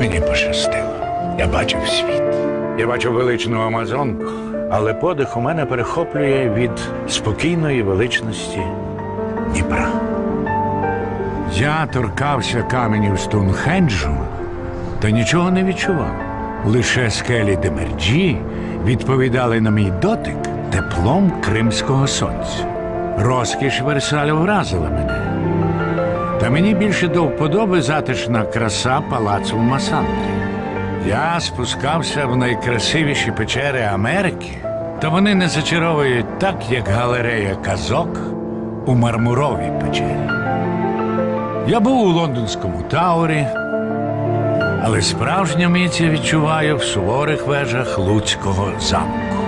Мені пощастило. Я бачив світ. Я бачив величну Амазонку, але подих у мене перехоплює від спокійної величності Дніпра. Я торкався каменів Стоунхенджу та нічого не відчував. Лише скелі Демерджі відповідали на мій дотик теплом кримського сонця. Розкіш Версаля вразила мене. Та мені більше до вподоби затишна краса палацу Масандрі. Я спускався в найкрасивіші печери Америки, та вони не зачаровують так, як галерея казок у мармуровій печері. Я був у лондонському таурі, але справжню міць відчуваю в суворих вежах Луцького замку.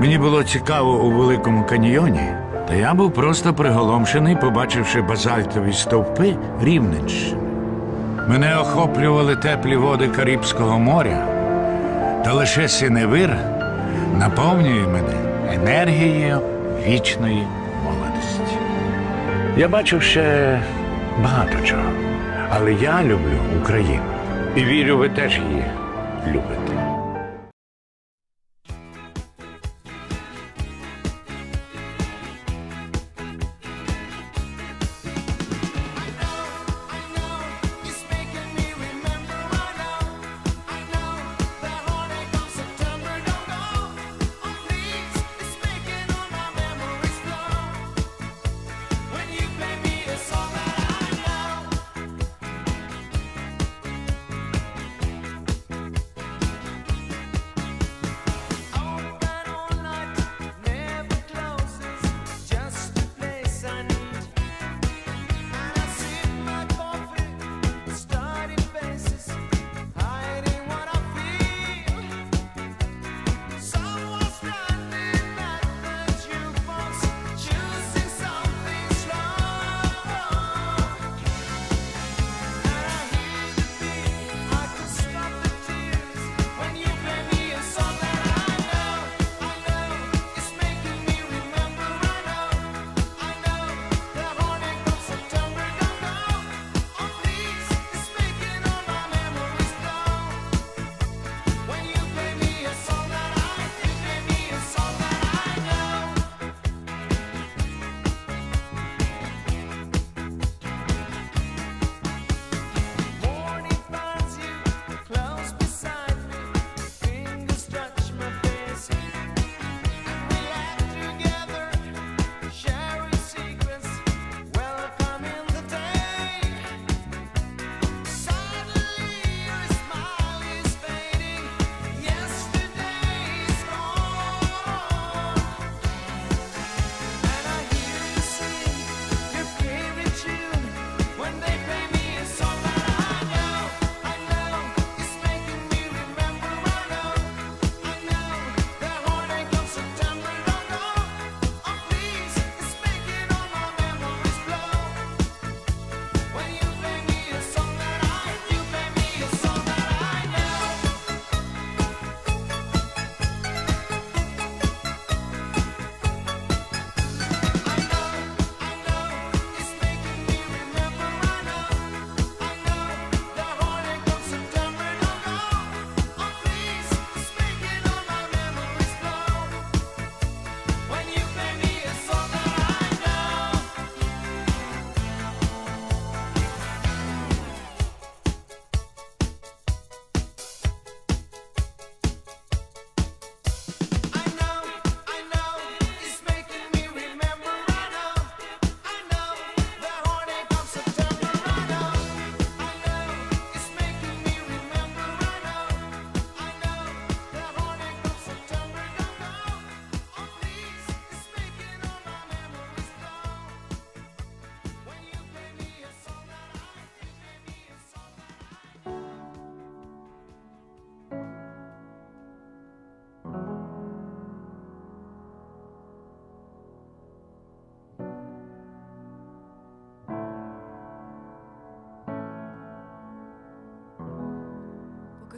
Мені було цікаво у Великому каньйоні. Та я був просто приголомшений, побачивши базальтові стовпи Рівненщини. Мене охоплювали теплі води Карибського моря, та лише синевир наповнює мене енергією вічної молодості. Я бачив ще багато чого, але я люблю Україну і вірю, ви теж її любите.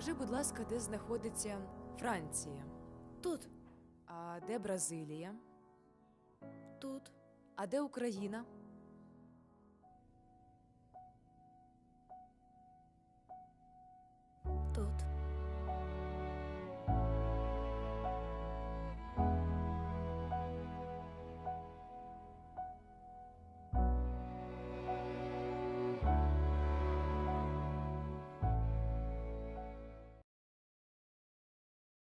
Скажи, будь ласка, де знаходиться Франція? Тут. А де Бразилія? Тут. А де Україна?